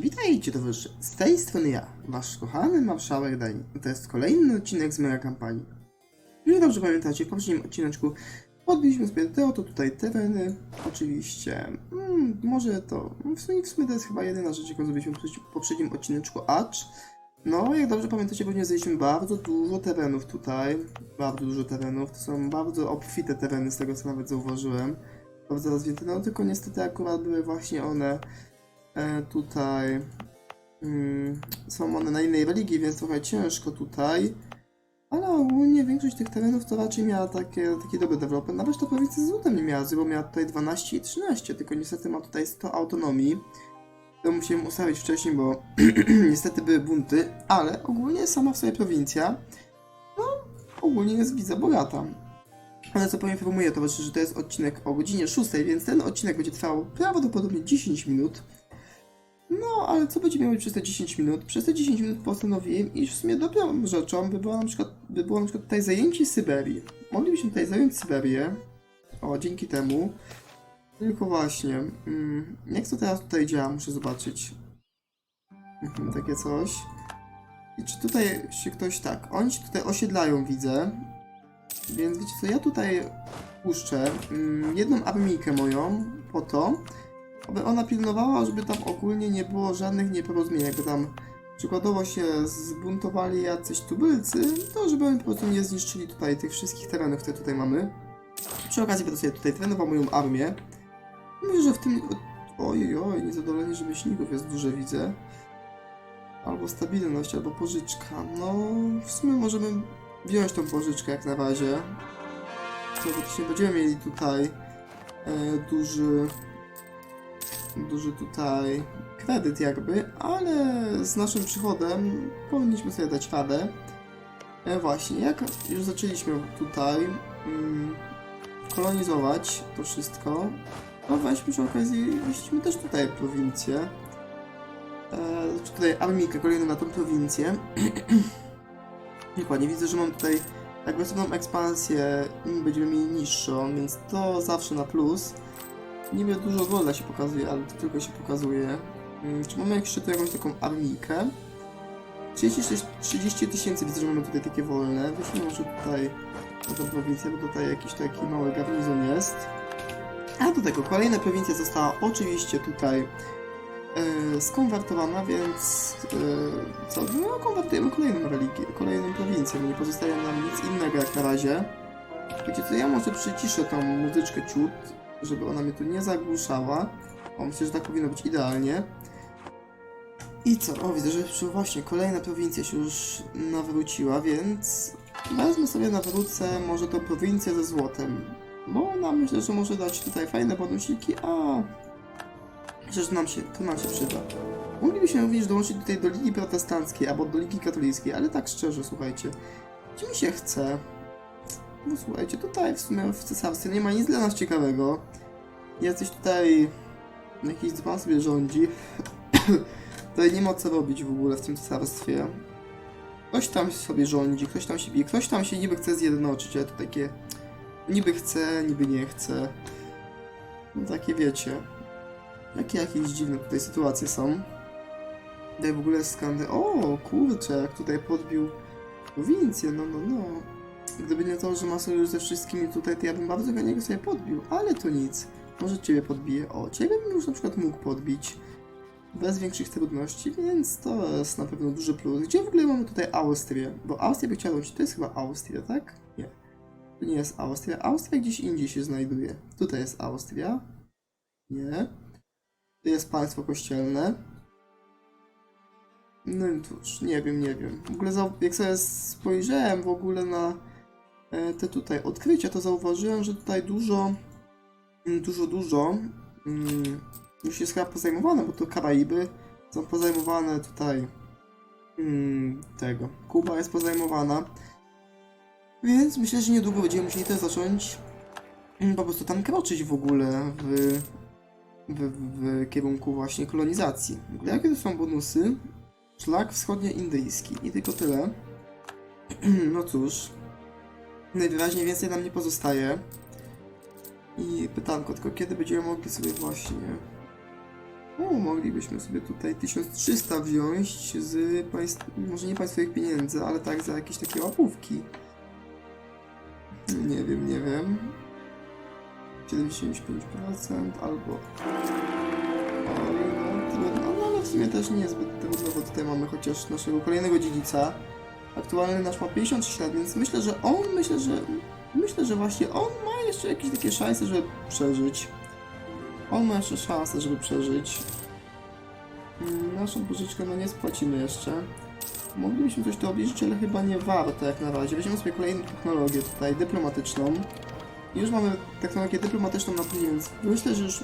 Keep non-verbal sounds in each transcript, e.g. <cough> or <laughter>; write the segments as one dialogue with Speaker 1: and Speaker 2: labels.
Speaker 1: Witajcie towarzysze, z tej strony ja, wasz kochany marszałek Dani. To jest kolejny odcinek z mojej kampanii. Jeżeli dobrze pamiętacie, w poprzednim odcineczku podbiliśmy sobie te oto tutaj tereny. Oczywiście, mm, może to, w sumie, w sumie to jest chyba jedyna rzecz, jaką zrobiliśmy w poprzednim odcineczku, acz no, jak dobrze pamiętacie, pewnie znaleźliśmy bardzo dużo terenów tutaj. Bardzo dużo terenów. To są bardzo obfite tereny, z tego co nawet zauważyłem. Bardzo rozwinięte, no tylko niestety akurat były właśnie one tutaj. Mm, są one na innej religii, więc trochę ciężko tutaj. Ale ogólnie większość tych terenów to raczej miała takie, taki dobry development. Nawet to prowincja z złotem nie miała, bo miała tutaj 12 i 13, tylko niestety ma tutaj 100 autonomii. To musiałem ustawić wcześniej, bo <clears throat> niestety były bunty, ale ogólnie sama w sobie prowincja, no ogólnie jest widzę bogata. Ale co poinformuję to że to jest odcinek o godzinie 6, więc ten odcinek będzie trwał prawdopodobnie 10 minut. No, ale co będzie miało przez te 10 minut? Przez te 10 minut postanowiłem, iż w sumie dobrą rzeczą by było na przykład, by było na przykład tutaj zajęcie Syberii. Moglibyśmy tutaj zająć Syberię. O, dzięki temu. Tylko właśnie, mm, jak to teraz tutaj działa, muszę zobaczyć. Mhm, takie coś. I czy tutaj się ktoś tak, oni się tutaj osiedlają, widzę. Więc wiecie co, ja tutaj puszczę mm, jedną armijkę moją po to, aby ona pilnowała, żeby tam ogólnie nie było żadnych nieporozumień, jakby tam przykładowo się zbuntowali jacyś tubylcy, to żeby oni po prostu nie zniszczyli tutaj tych wszystkich terenów, które tutaj mamy. Przy okazji będę sobie tutaj trenował moją armię. Myślę, że w tym... Ojej, oj, niezadowolenie rzemieślników jest duże, widzę. Albo stabilność, albo pożyczka. No, w sumie możemy wziąć tą pożyczkę jak na razie. Teoretycznie będziemy mieli tutaj e, duży... Duży tutaj kredyt jakby, ale z naszym przychodem powinniśmy sobie dać radę. E, właśnie, jak już zaczęliśmy tutaj mm, kolonizować to wszystko, no weźmy przy okazji, weźmy też tutaj prowincję. E, znaczy tutaj armikę kolejną na tą prowincję. <clears throat> Dokładnie, widzę, że mam tutaj agresywną ekspansję, im będziemy mieli niższą, więc to zawsze na plus. Niby dużo wolna się pokazuje, ale to tylko się pokazuje. Mm, Czy mamy jeszcze tu jakąś taką armikę? 36 30 tysięcy, widzę, że mamy tutaj takie wolne. Weźmy może tutaj na tą prowincję, bo tutaj jakiś taki mały garnizon jest. A do tego kolejna prowincja została oczywiście tutaj e, skonwertowana, więc e, co? No, konwertujemy kolejną religię, kolejną prowincję. Nie pozostaje nam nic innego jak na razie. Wiecie co, ja może przyciszę tą muzyczkę ciut, żeby ona mnie tu nie zagłuszała. O, myślę, że tak powinno być idealnie. I co? O, widzę, że właśnie kolejna prowincja się już nawróciła, więc wezmę sobie nawrócę może tą prowincję ze złotem. Bo ona myślę, że może dać tutaj fajne bonusiki, a myślę, że nam się, to nam się przyda. Moglibyśmy również dołączyć tutaj do Ligi Protestanckiej albo do Ligi Katolickiej, ale tak szczerze, słuchajcie, gdzie mi się chce? No słuchajcie, tutaj w sumie w cesarstwie nie ma nic dla nas ciekawego. Jacyś tutaj jakiś dzban sobie rządzi. <coughs> tutaj nie ma co robić w ogóle w tym cesarstwie. Ktoś tam sobie rządzi, ktoś tam się bije, ktoś tam się niby chce zjednoczyć, ale to takie niby chce, niby nie chce. No takie wiecie. Jakie jakieś dziwne tutaj sytuacje są. Tutaj w ogóle skandy. O, kurczę, jak tutaj podbił prowincję, no, no, no. Gdyby nie to, że ma sojusz ze wszystkimi tutaj, to ja bym bardzo go sobie podbił, ale to nic. Może ciebie podbiję. O, ciebie bym już na przykład mógł podbić. Bez większych trudności, więc to jest na pewno duży plus. Gdzie w ogóle mamy tutaj Austrię? Bo Austrię by chciała dołączyć. To jest chyba Austria, tak? Nie. To nie jest Austria. Austria gdzieś indziej się znajduje. Tutaj jest Austria. Nie. To jest państwo kościelne. No i cóż, nie wiem, nie wiem. W ogóle jak sobie spojrzałem w ogóle na te tutaj odkrycia, to zauważyłem, że tutaj dużo, mm, dużo, dużo mm, już jest chyba pozajmowane, bo to Karaiby są pozajmowane tutaj mm, tego. Kuba jest pozajmowana. Więc myślę, że niedługo będziemy musieli też zacząć po prostu tam kroczyć w ogóle w, w, w kierunku właśnie kolonizacji. Jakie to są bonusy? Szlak wschodnioindyjski i tylko tyle. <clears throat> No cóż, najwyraźniej więcej nam nie pozostaje. I pytanko, tylko kiedy będziemy mogli sobie właśnie O, moglibyśmy sobie tutaj 1300 wziąć z państw... może nie państwowych pieniędzy, ale tak za jakieś takie łapówki. Nie wiem, nie wiem. 75% albo... Trudno, no ale w sumie też niezbyt trudno, bo tutaj mamy chociaż naszego kolejnego dziedzica. Aktualny nasz ma 56 lat, więc myślę, że on, myślę, że... Myślę, że właśnie on ma jeszcze jakieś takie szanse, żeby przeżyć. On ma jeszcze szansę, żeby przeżyć. Mm, Naszą pożyczkę no nie spłacimy jeszcze. Moglibyśmy coś tu obniżyć, ale chyba nie warto jak na razie. Weźmiemy sobie kolejną technologię tutaj, dyplomatyczną. Już mamy technologię dyplomatyczną na później, więc myślę, że już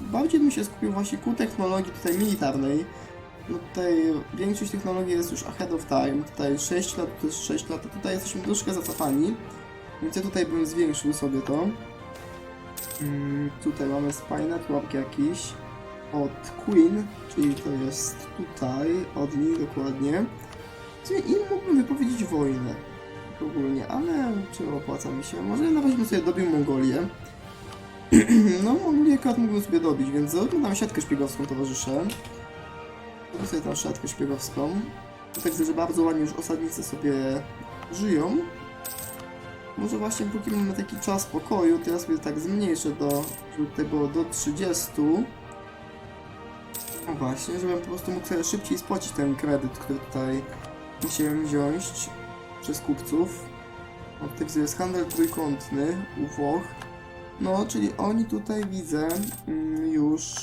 Speaker 1: bardziej bym się skupił właśnie ku technologii tutaj militarnej. No tutaj większość technologii jest już ahead of time. Tutaj 6 lat to jest 6 lat, a tutaj jesteśmy troszkę zacofani. Więc ja tutaj bym zwiększył sobie to. Mm, tutaj mamy Spynet, łapki jakiś od Queen, czyli to jest tutaj, od niej dokładnie. Gdzie im mógłbym wypowiedzieć wojnę ogólnie, ale czy opłaca mi się? Może nawet bym sobie dobił Mongolię. <clears throat> no, Mongolię akurat mógłbym sobie dobić, więc zrobimy tam siatkę szpiegowską, towarzysze. Sobie tam siatkę szpiegowską. Widzę, że bardzo ładnie już osadnicy sobie żyją. Może właśnie póki mamy taki czas pokoju, ja sobie tak zmniejszę do, żeby tutaj było do 30. No właśnie, żebym po prostu mógł sobie szybciej spłacić ten kredyt, który tutaj musiałem wziąć przez kupców. Od tych jest handel trójkątny u Włoch. No, czyli oni tutaj widzę mm, już,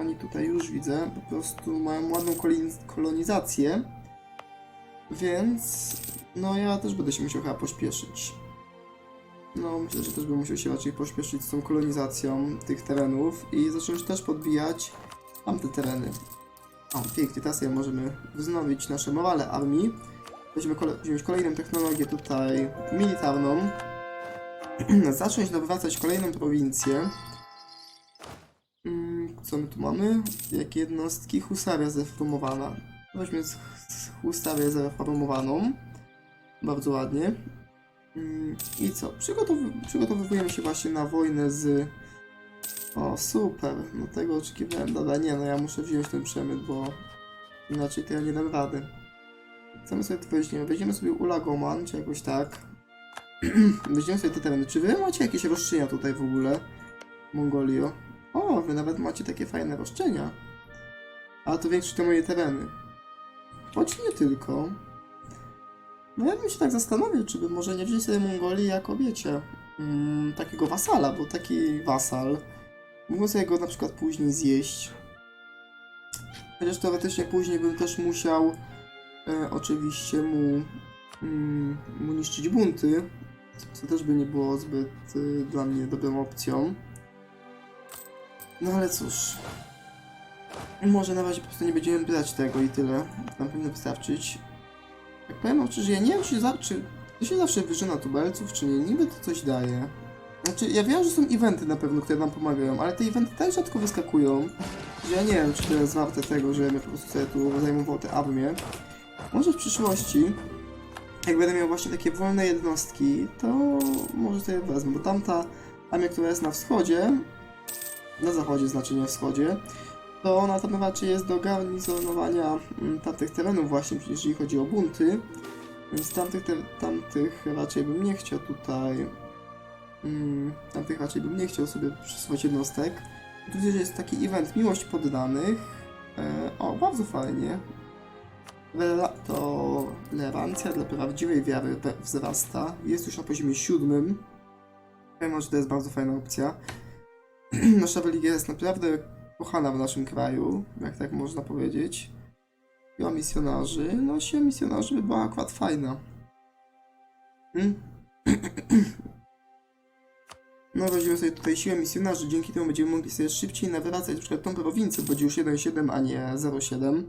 Speaker 1: oni tutaj już widzę, po prostu mają ładną kolonizację. Więc, no ja też będę się musiał chyba pośpieszyć. No, myślę, że też bym musiał się raczej pośpieszyć z tą kolonizacją tych terenów i zacząć też podbijać tamte tereny. O, pięknie, teraz możemy wznowić nasze morale armii. Weźmy kole kolejną technologię tutaj militarną. <clears throat> Zacząć nawracać kolejną prowincję. Co my tu mamy? Jakie jednostki? Husaria zreformowana. Weźmy Husarię zreformowaną. Bardzo ładnie. Mm, I co? Przygotow przygotowujemy się właśnie na wojnę z... O, super. No tego oczekiwałem. Dobra, nie, no ja muszę wziąć ten przemyt, bo inaczej to ja nie dam rady. Co my sobie tu weźmiemy? Weźmiemy sobie Ulagoman, czy jakoś tak. <clears throat> Weźmiemy sobie te tereny. Czy wy macie jakieś roszczenia tutaj w ogóle? Mongolio. O, wy nawet macie takie fajne roszczenia. Ale to większość to moje tereny. Choć nie tylko. No ja bym się tak zastanowił, czy by może nie wziąć sobie Mongolii jako, wiecie, mm, takiego wasala, bo taki wasal, mógłbym sobie go na przykład później zjeść. Chociaż teoretycznie później bym też musiał e, oczywiście mu, mm, mu niszczyć bunty, co też by nie było zbyt y, dla mnie dobrą opcją. No ale cóż. Może na razie po prostu nie będziemy brać tego i tyle. Nam powinno wystarczyć. Jak powiem szczerze, ja nie wiem, czy, za, czy to się zawsze wyżyna tubelców, czy nie. Niby to coś daje. Znaczy, ja wiem, że są eventy na pewno, które nam pomagają, ale te eventy tak rzadko wyskakują, że ja nie wiem, czy to jest warte tego, że ja po prostu sobie tu zajmował tę armię. Może w przyszłości, jak będę miał właśnie takie wolne jednostki, to może sobie wezmę, bo tamta armia, która jest na wschodzie, na zachodzie znaczy nie wschodzie, to ona tam raczej jest do garnizonowania mm, tamtych terenów właśnie, jeżeli chodzi o bunty, więc tamtych, te, tamtych raczej bym nie chciał tutaj, mm, tamtych raczej bym nie chciał sobie przysłać jednostek. Tu widzę, że jest taki event Miłość Poddanych, e, o, bardzo fajnie, to tolerancja dla prawdziwej wiary wzrasta. Jest już na poziomie siódmym. Powiem, że to jest bardzo fajna opcja. <clears throat> Nasza religia jest naprawdę kochana w naszym kraju, jak tak można powiedzieć. Siła misjonarzy. No, siła misjonarzy by była akurat fajna. Hmm? <clears throat> No, weźmiemy sobie tutaj siłę misjonarzy. Dzięki temu będziemy mogli sobie szybciej nawracać na przykład tą prowincję, będzie już 1,7, a nie 0,7.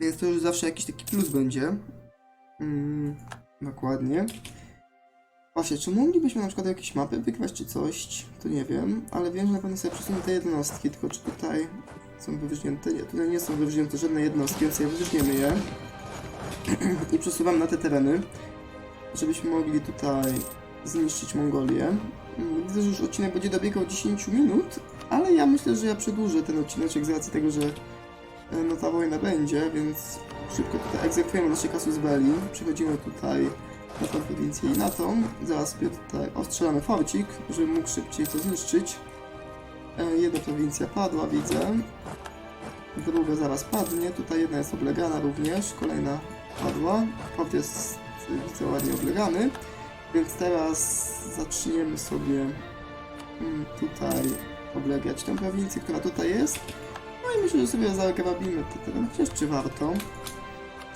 Speaker 1: Więc to już zawsze jakiś taki plus będzie. Mm, dokładnie. Właśnie, czy moglibyśmy na przykład jakieś mapy wygrać czy coś? To nie wiem, ale wiem, że na pewno sobie przesunę te jednostki, tylko czy tutaj są wyróżnięte? Nie, tutaj nie są wyróżnięte żadne jednostki, więc sobie wyróżniemy je. <clears throat> I przesuwam na te tereny, żebyśmy mogli tutaj zniszczyć Mongolię. Mm, Widzę, że już odcinek będzie dobiegał 10 minut, Ale ja myślę, że ja przedłużę ten odcineczek z racji tego, że e, no ta wojna będzie, więc szybko tutaj egzekwujemy nasze kasus belli. Przechodzimy tutaj na tą prowincję i na tą. Zaraz sobie tutaj ostrzelamy forcik, żeby mógł szybciej to zniszczyć. E, Jedna prowincja padła, widzę. Druga zaraz padnie. Tutaj jedna jest oblegana również. Kolejna padła. Fort jest, widzę, ładnie oblegany. Więc teraz zaczniemy sobie mm, tutaj oblegać tę prowincję, która tutaj jest. No i myślę, że sobie zagrabimy te tereny. Chociaż czy warto?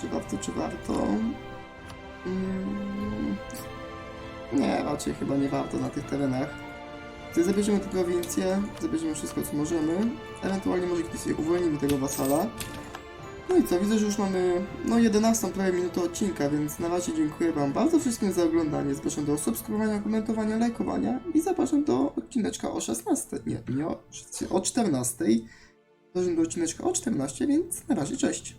Speaker 1: Czy warto, czy warto? Mm, nie, raczej chyba nie warto na tych terenach. Tutaj zabierzemy tę prowincję, zabierzemy wszystko co możemy. Ewentualnie może kiedyś sobie uwolnimy tego wasala. No i co, widzę, że już mamy no 11 prawie minutę odcinka, więc na razie dziękuję Wam bardzo wszystkim za oglądanie. Zapraszam do subskrybowania, komentowania, lajkowania i zapraszam do odcineczka o 16. Nie, nie o, o 14. Zapraszam do odcineczka o 14, więc na razie cześć.